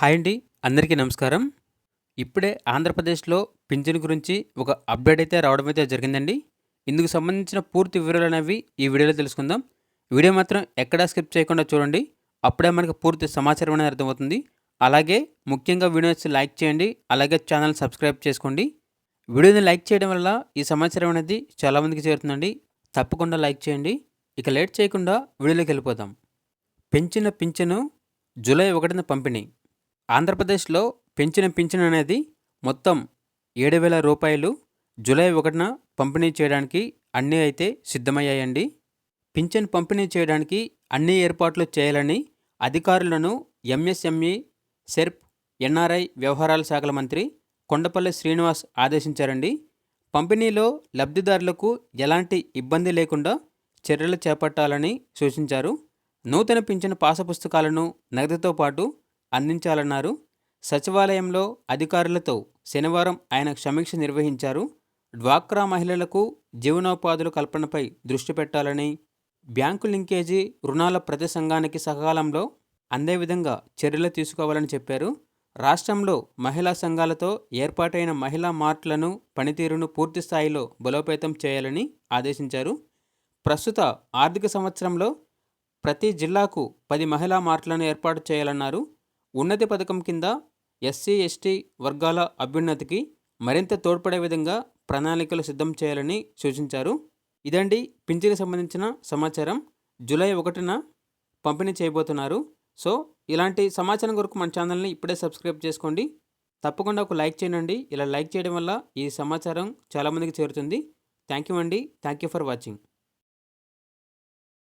Hi అండి అందరికీ నమస్కారం. ఇప్పుడే ఆంధ్రప్రదేశ్లో పింఛన్ గురించి ఒక అప్డేట్ అయితే రావడం అయితే జరిగిందండి. ఇందుకు సంబంధించిన పూర్తి వివరాలు అనేవి ఈ వీడియోలో తెలుసుకుందాం. వీడియో మాత్రం ఎక్కడా స్కిప్ చేయకుండా చూడండి. అప్పుడే మనకు పూర్తి సమాచారం అనేది అర్థమవుతుంది. అలాగే ముఖ్యంగా వీడియోస్ లైక్ చేయండి అలాగే ఛానల్ సబ్స్క్రైబ్ చేసుకోండి. వీడియోని లైక్ చేయడం వల్ల ఈ సమాచారం అనేది చాలామందికి చేరుతుందండి. తప్పకుండా లైక్ చేయండి. ఇక లేట్ చేయకుండా వీడియోలోకి వెళ్ళిపోదాం. పెంచిన పింఛను జూలై ఒకటిన పంపిణీ. ఆంధ్రప్రదేశ్లో పెంచిన పింఛన్ అనేది మొత్తం ఏడు వేల రూపాయలు జూలై ఒకటిన పంపిణీ చేయడానికి అన్నీ అయితే సిద్ధమయ్యాయండి. పింఛన్ పంపిణీ చేయడానికి అన్ని ఏర్పాట్లు చేయాలని అధికారులను ఎంఎస్ఎంఈ సెర్ప్ ఎన్ఆర్ఐ వ్యవహారాల శాఖల మంత్రి కొండపల్లి శ్రీనివాస్ ఆదేశించారండి. పంపిణీలో లబ్ధిదారులకు ఎలాంటి ఇబ్బంది లేకుండా చర్యలు చేపట్టాలని సూచించారు. నూతన పింఛను పాస పుస్తకాలను నగదుతో పాటు అందించాలన్నారు. సచివాలయంలో అధికారులతో శనివారం ఆయన సమీక్ష నిర్వహించారు. డ్వాక్రా మహిళలకు జీవనోపాధుల కల్పనపై దృష్టి పెట్టాలని బ్యాంకు లింకేజీ రుణాల ప్రతి సంఘానికి సకాలంలో అందే విధంగా చర్యలు తీసుకోవాలని చెప్పారు. రాష్ట్రంలో మహిళా సంఘాలతో ఏర్పాటైన మహిళా మార్ట్లను పనితీరును పూర్తి స్థాయిలో బలోపేతం చేయాలని ఆదేశించారు. ప్రస్తుత ఆర్థిక సంవత్సరంలో ప్రతి జిల్లాకు పది మహిళా మార్ట్లను ఏర్పాటు చేయాలన్నారు. ఉన్నతి పథకం కింద ఎస్సీ ఎస్టీ వర్గాల అభ్యున్నతికి మరింత తోడ్పడే విధంగా ప్రణాళికలు సిద్ధం చేయాలని సూచించారు. ఇదండి పింఛన్కి సంబంధించిన సమాచారం. జూలై ఒకటిన పంపిణీ చేయబోతున్నారు. సో ఇలాంటి సమాచారం కొరకు మన ఛానల్ని ఇప్పుడే సబ్స్క్రైబ్ చేసుకోండి. తప్పకుండా ఒక లైక్ చేయండి. ఇలా లైక్ చేయడం వల్ల ఈ సమాచారం చాలామందికి చేరుతుంది. థ్యాంక్ యూ అండి. Thank you for watching.